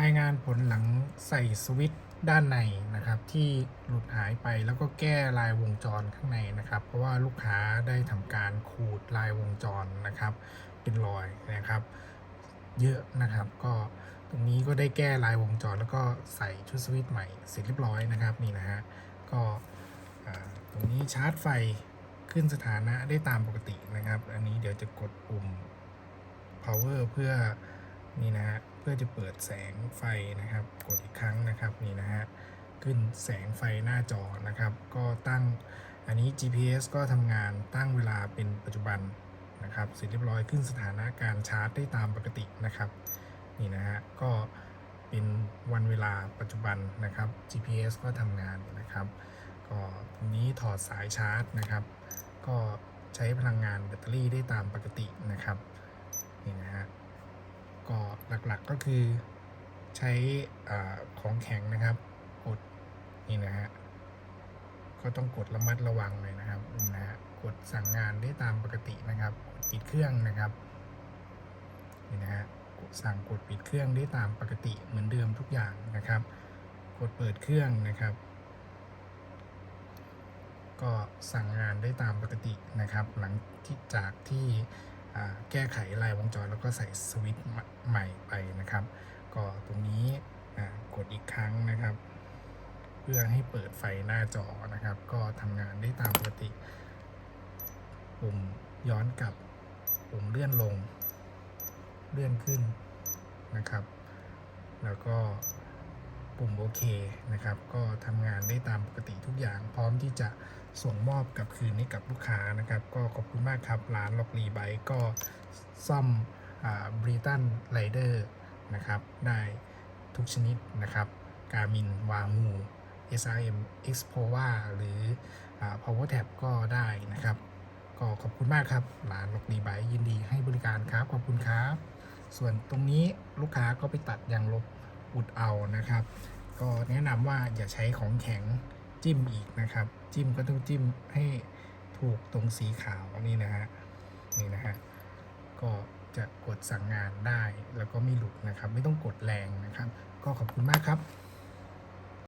รายงานผลหลังใส่สวิตช์ด้านในนะครับที่หลุดหายไปแล้วก็แก้ลายวงจรข้างในนะครับ เพราะว่าลูกค้าได้ทำการขูดลายวงจรนะครับ เป็นรอยนะครับ เยอะนะครับก็ตรงนี้ก็ได้แก้ลายวงจรแล้วก็ใส่ชุดสวิตช์ใหม่เสร็จเรียบร้อยนะครับนี่นะฮะก็ตรงนี้ชาร์จไฟขึ้นสถานะได้ตามปกตินะครับ อันนี้เดี๋ยวจะกดปุ่ม power เพื่อ นี่นะฮะเพื่อจะเปิดแสงไฟนะครับ กดอีกครั้งนะครับนี่นะฮะขึ้นแสงไฟหน้าจอนะครับ ก็ตั้งอันนี้ GPS ก็ทำงานตั้งเวลาเป็นปัจจุบันนะครับเสร็จเรียบร้อยขึ้นสถานะการชาร์จได้ตามปกตินะครับนี่นะฮะก็เป็นวันเวลาปัจจุบันนะครับ GPS ก็ทำงานนะครับ ก็ตรงนี้ถอดสายชาร์จนะครับ ก็ใช้พลังงานแบตเตอรี่ได้ตามปกตินะครับนี่นะฮะ หลักๆก็คือใช้ของแข็งนะครับ กดนี่นะฮะก็ต้องกดระมัดระวังเลยนะครับนี่นะฮะกดสั่งงานได้ตามปกตินะครับกดปิดเครื่องนะครับนี่นะฮะสั่งกดปิดเครื่องได้ตามปกติเหมือนเดิมทุกอย่างนะครับ กดเปิดเครื่องนะครับ ก็สั่งงานได้ตามปกตินะครับ หลังที่จากที่ แก้ไขลายวงจรแล้วก็ใส่สวิตช์ใหม่ไปนะครับ ก็ตรงนี้กดอีกครั้งนะครับ เพื่อให้เปิดไฟหน้าจอนะครับ ก็ทำงานได้ตามปกติ ปุ่มย้อนกลับ ปุ่มเลื่อนลง เลื่อนขึ้นนะครับ แล้วก็ปุ่มโอเคนะครับ ก็ทำงานได้ตามปกติทุกอย่างพร้อมที่จะ ส่งมอบกับคืนให้กับลูกค้านะครับ ก็ขอบคุณมากครับร้านล็อกรีไบก็ซ่อมบริตันไรเดอร์นะครับ ได้ทุกชนิดนะครับการมินวางู SRM Expova หรืออา Power Tab ก็ได้นะครับ ก็ขอบคุณมากครับร้านล็อกรีไบยินดีให้บริการครับ ขอบคุณครับ ส่วนตรงนี้ลูกค้าก็ไปตัดยางลบอุดเอานะครับ ก็แนะนำว่าอย่าใช้ของแข็ง จิ้มอีกนะครับ จิ้มก็ต้องจิ้มให้ถูกตรงสีขาวนี่นะฮะนี่นะฮะก็จะกดสั่งงานได้แล้วก็ไม่หลุดนะครับ ไม่ต้องกดแรงนะครับ ก็ขอบคุณมากครับ